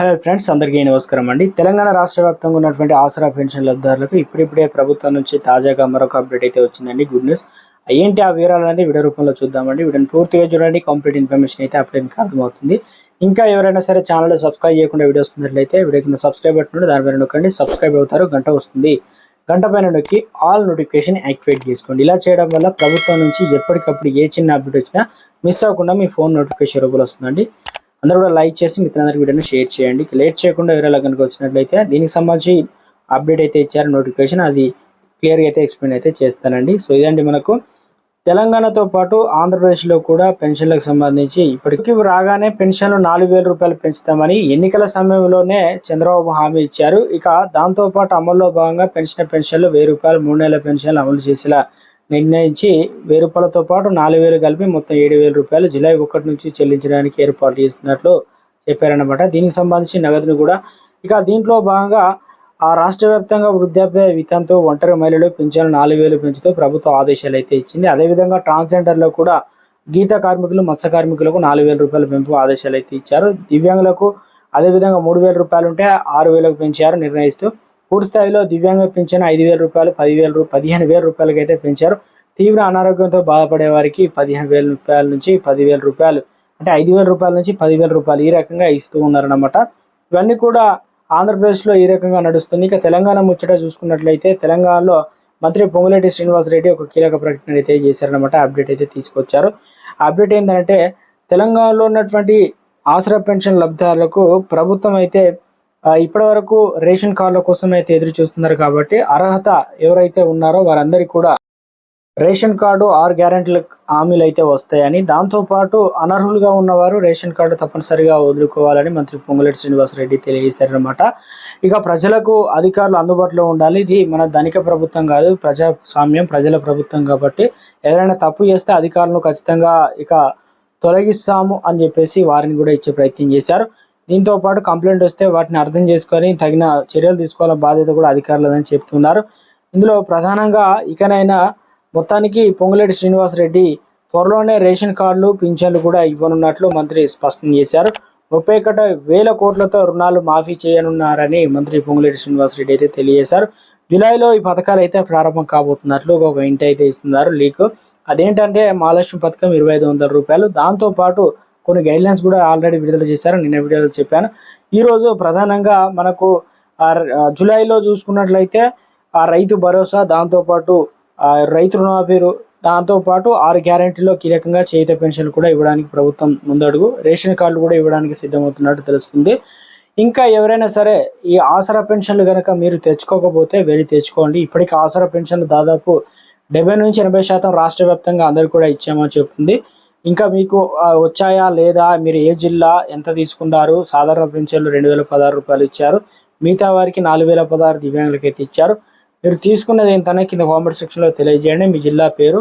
Hello friends అందరికీ నమస్కారం అండి. తెలంగాణ రాష్ట్ర వ్యాప్తంగా ఉన్నటువంటి ఆసరా పెన్షన్ లబ్ధిదారులకు ఇప్పుడిప్పుడే ప్రభుత్వం నుంచి తాజాగా మరొక అప్డేట్ అయితే వచ్చిందండి. గుడ్ న్యూస్ ఏంటి ఆ వివరాలు అనేది వీడియో రూపంలో చూద్దామండి. వీడియోని పూర్తిగా చూడండి. కంప్లీట్ ఇన్ఫర్మేషన్ అయితే అప్పుడే మీకు అర్థమవుతుంది. ఇంకా ఎవరైనా సరే ఛానల్ సబ్స్క్రైబ్ చేయకుండా వీడియో వస్తున్నట్లయితే వీడియో కింద సబ్స్క్రైబ్ బటన్ దాని పైన నొక్కండి. సబ్స్క్రైబ్ అవుతారు గంట వస్తుంది. గంట పైన నొక్కి ఆల్ నోటిఫికేషన్ యాక్టివేట్ చేసుకోండి. ఇలా చేయడం వల్ల ప్రభుత్వం నుంచి ఎప్పటికప్పుడు ఏ చిన్న అప్డేట్ వచ్చినా మిస్ అవ్వకుండా మీ ఫోన్ నోటిఫికేషన్ రూపంలో వస్తుందండి. అందరూ కూడా లైక్ చేసి మిత్రులందరికీ వీడియోని షేర్ చేయండి. లేట్ చేయకుండా వేరే కనుక వచ్చినట్లయితే దీనికి సంబంధించి అప్డేట్ అయితే ఇచ్చారు నోటిఫికేషన్ అది క్లియర్గా అయితే ఎక్స్ప్లెయిన్ అయితే చేస్తానండి. సో ఇదండి మనకు. తెలంగాణతో పాటు ఆంధ్రప్రదేశ్లో కూడా పెన్షన్లకు సంబంధించి ఇప్పటికి రాగానే పెన్షన్లు నాలుగు వేల రూపాయలు పెంచుతామని ఎన్నికల సమయంలోనే చంద్రబాబు హామీ ఇచ్చారు. ఇక దాంతో పాటు అమల్లో భాగంగా పెంచిన పెన్షన్లు వెయ్యి రూపాయలు మూడు నెలల పెన్షన్లు అమలు చేసేలా నిర్ణయించి వెయ్యి రూపాయలతో పాటు నాలుగు వేలు కలిపి మొత్తం ఏడు వేల రూపాయలు జులై ఒకటి నుంచి చెల్లించడానికి ఏర్పాటు చేస్తున్నట్లు చెప్పారన్నమాట. దీనికి సంబంధించి నగదును కూడా ఇక దీంట్లో భాగంగా ఆ రాష్ట్ర వ్యాప్తంగా వృద్ధాప్య వితంతో ఒంటరి మహిళలు పింఛను నాలుగు వేలు పెంచుతూ ప్రభుత్వ ఆదేశాలు అయితే ఇచ్చింది. అదేవిధంగా ట్రాన్స్జెండర్లో కూడా గీత కార్మికులు మత్స్య కార్మికులకు నాలుగు వేల రూపాయల పెంపు ఆదేశాలు అయితే ఇచ్చారు. దివ్యాంగులకు అదేవిధంగా మూడు వేల రూపాయలు ఉంటే ఆరు వేలకు పెంచారు నిర్ణయిస్తూ పూర్తి స్థాయిలో దివ్యాంగ పింఛన్ ఐదు వేల రూపాయలు పదివేల రూ పదిహేను వేల రూపాయలకి అయితే పెంచారు. తీవ్ర అనారోగ్యంతో బాధపడే వారికి పదిహేను వేల రూపాయల నుంచి పదివేల రూపాయలు అంటే ఐదు వేల రూపాయల నుంచి పదివేల రూపాయలు ఈ రకంగా ఇస్తూ ఉన్నారన్నమాట. ఇవన్నీ కూడా ఆంధ్రప్రదేశ్లో ఈ రకంగా నడుస్తుంది. ఇక తెలంగాణ ముచ్చట చూసుకున్నట్లయితే తెలంగాణలో మంత్రి పొంగులేటి శ్రీనివాసరెడ్డి ఒక కీలక ప్రకటన అయితే చేశారనమాట అప్డేట్ అయితే తీసుకొచ్చారు. అప్డేట్ ఏంటంటే తెలంగాణలో ఉన్నటువంటి ఆసరా పెన్షన్ లబ్ధిదారులకు ప్రభుత్వం అయితే ఇప్పటి వరకు రేషన్ కార్డుల కోసం అయితే ఎదురు చూస్తున్నారు కాబట్టి అర్హత ఎవరైతే ఉన్నారో వారందరికీ కూడా రేషన్ కార్డు ఆరు గ్యారెంటీల హామీలు అయితే వస్తాయని. దాంతోపాటు అనర్హులుగా ఉన్నవారు రేషన్ కార్డు తప్పనిసరిగా వదులుకోవాలని మంత్రి పొంగులేటి శ్రీనివాసరెడ్డి తెలియజేశారనమాట ఇక ప్రజలకు అధికారులు అందుబాటులో ఉండాలి. ఇది మన ధనిక ప్రభుత్వం కాదు ప్రజాస్వామ్యం ప్రజల ప్రభుత్వం కాబట్టి ఎవరైనా తప్పు చేస్తే అధికారులను ఖచ్చితంగా ఇక తొలగిస్తాము అని చెప్పేసి వారిని కూడా ఇచ్చే ప్రయత్నం చేశారు. దీంతో పాటు కంప్లైంట్ వస్తే వాటిని అర్థం చేసుకొని తగిన చర్యలు తీసుకోవాలని బాధ్యత కూడా అధికారులదని చెప్తున్నారు. ఇందులో ప్రధానంగా ఇకనైనా మొత్తానికి పొంగులేటి శ్రీనివాసరెడ్డి త్వరలోనే రేషన్ కార్డులు పింఛన్లు కూడా ఇవ్వనున్నట్లు మంత్రి స్పష్టం చేశారు. ముప్పై వేల కోట్లతో రుణాలు మాఫీ చేయనున్నారని మంత్రి పొంగులేటి శ్రీనివాసరెడ్డి అయితే తెలియజేశారు. జూలైలో ఈ పథకాలు అయితే ప్రారంభం కాబోతున్నట్లు ఒక ఇంటి అయితే ఇస్తున్నారు లీక్. అదేంటంటే మహాలక్ష్మి పథకం ఇరవై ఐదు వందల రూపాయలు. దాంతో పాటు కొన్ని గైడ్లైన్స్ కూడా ఆల్రెడీ విడుదల చేశారు. నిన్న వీడియోలో చెప్పాను. ఈరోజు ప్రధానంగా మనకు జూలైలో చూసుకున్నట్లయితే ఆ రైతు భరోసా దాంతోపాటు ఆ రైతు రుణమాఫీ దాంతోపాటు ఆరు గ్యారెంటీలో కీలకంగా చేయిత పెన్షన్లు కూడా ఇవ్వడానికి ప్రభుత్వం ముందడుగు. రేషన్ కార్డులు కూడా ఇవ్వడానికి సిద్ధమవుతున్నట్టు తెలుస్తుంది. ఇంకా ఎవరైనా సరే ఈ ఆసరా పెన్షన్లు కనుక మీరు తెచ్చుకోకపోతే వెళ్ళి తెచ్చుకోండి. ఇప్పటికి ఆసరా పెన్షన్లు దాదాపు డెబ్బై నుంచి ఎనభై శాతం రాష్ట్ర వ్యాప్తంగా అందరు కూడా ఇచ్చామని చెప్తుంది. ఇంకా మీకు వచ్చాయా లేదా మీరు ఏ జిల్లా ఎంత తీసుకున్నారు? సాధారణ పెన్షన్లు రెండు వేల పదహారు రూపాయలు ఇచ్చారు. మిగతా వారికి నాలుగు వేల పదహారు దివ్యాంగులకి అయితే ఇచ్చారు. మీరు తీసుకున్నది ఏంటనే కింద కామెంట్ సెక్షన్లో తెలియజేయండి. మీ జిల్లా పేరు.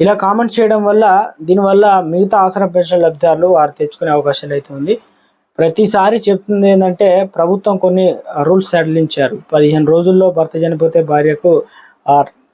ఇలా కామెంట్ చేయడం వల్ల దీనివల్ల మిగతా ఆసరా పెన్షన్ లబ్ధిదారులు వారు తెచ్చుకునే అవకాశాలు అయితే ఉంది. ప్రతిసారి చెప్తుంది ఏంటంటే ప్రభుత్వం కొన్ని రూల్స్ సడలించారు. పదిహేను రోజుల్లో భర్త చనిపోతే భార్యకు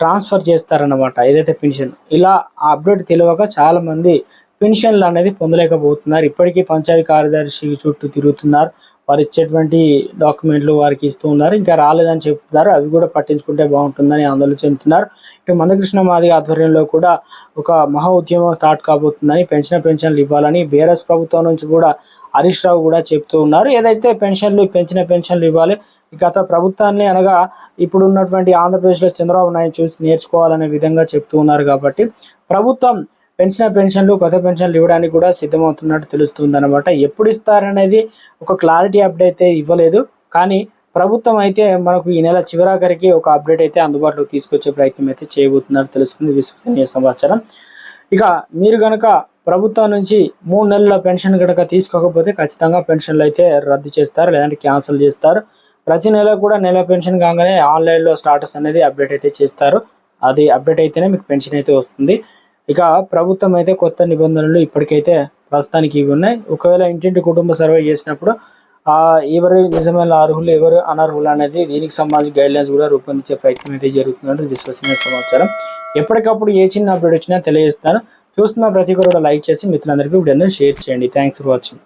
ట్రాన్స్ఫర్ చేస్తారన్నమాట ఏదైతే పెన్షన్. ఇలా ఆ అప్డేట్ తెలియక చాలామంది పెన్షన్లు అనేది పొందలేకపోతున్నారు. ఇప్పటికీ పంచాయతీ కార్యదర్శి చుట్టూ తిరుగుతున్నారు. వారు ఇచ్చేటువంటి డాక్యుమెంట్లు వారికి ఇస్తూ ఉన్నారు. ఇంకా రాలేదని చెప్తున్నారు. అవి కూడా పట్టించుకుంటే బాగుంటుందని ఆందోళన చెందుతున్నారు. ఇటు మందకృష్ణ మాదిగ ఆధ్వర్యంలో కూడా ఒక మహా ఉద్యమం స్టార్ట్ కాబోతుందని పెన్షన్ పెన్షన్లు ఇవ్వాలని బీఆర్ఎస్ ప్రభుత్వం నుంచి కూడా హరీష్ రావు కూడా చెప్తూ ఉన్నారు. ఏదైతే పెన్షన్లు పెంచిన పెన్షన్లు ఇవ్వాలి గత ప్రభుత్వాన్ని అనగా ఇప్పుడు ఉన్నటువంటి ఆంధ్రప్రదేశ్లో చంద్రబాబు నాయుడు చూసి నేర్చుకోవాలనే విధంగా చెప్తూ ఉన్నారు కాబట్టి ప్రభుత్వం పెంచిన పెన్షన్లు కొత్త పెన్షన్లు ఇవ్వడానికి కూడా సిద్ధమవుతున్నట్టు తెలుస్తుంది అనమాట ఎప్పుడు ఇస్తారనేది ఒక క్లారిటీ అప్డేట్ అయితే ఇవ్వలేదు. కానీ ప్రభుత్వం అయితే మనకు ఈ నెల చివరాఖరికి ఒక అప్డేట్ అయితే అందుబాటులోకి తీసుకొచ్చే ప్రయత్నం అయితే చేయబోతున్నట్టు తెలుస్తుంది విశ్వసనీయ సమాచారం. ఇక మీరు కనుక ప్రభుత్వం నుంచి మూడు నెలల పెన్షన్ కనుక తీసుకోకపోతే ఖచ్చితంగా పెన్షన్లు అయితే రద్దు చేస్తారు లేదంటే క్యాన్సిల్ చేస్తారు. ప్రతి నెల కూడా నెల పెన్షన్ కాగానే ఆన్లైన్లో స్టాటస్ అనేది అప్డేట్ అయితే చేస్తారు. అది అప్డేట్ అయితేనే మీకు పెన్షన్ అయితే వస్తుంది. ఇక ప్రభుత్వం అయితే కొత్త నిబంధనలు ఇప్పటికైతే ప్రస్తుతానికి ఇవి ఉన్నాయి. ఒకవేళ ఇంటింటి కుటుంబ సర్వే చేసినప్పుడు ఎవరు నిజమైన అర్హులు ఎవరు అనర్హులు అనేది దీనికి సంబంధించి గైడ్ లైన్స్ కూడా రూపొందించే ప్రయత్నం అయితే జరుగుతుందంటే విశ్వసనీయ సమాచారం. ఎప్పటికప్పుడు ఏ చిన్న అప్డేట్ వచ్చినా తెలియజేస్తాను. చూస్తున్న ప్రతి ఒక్కరు లైక్ చేసి మిత్రులందరికీ వీడియోని షేర్ చేయండి. Thanks for watching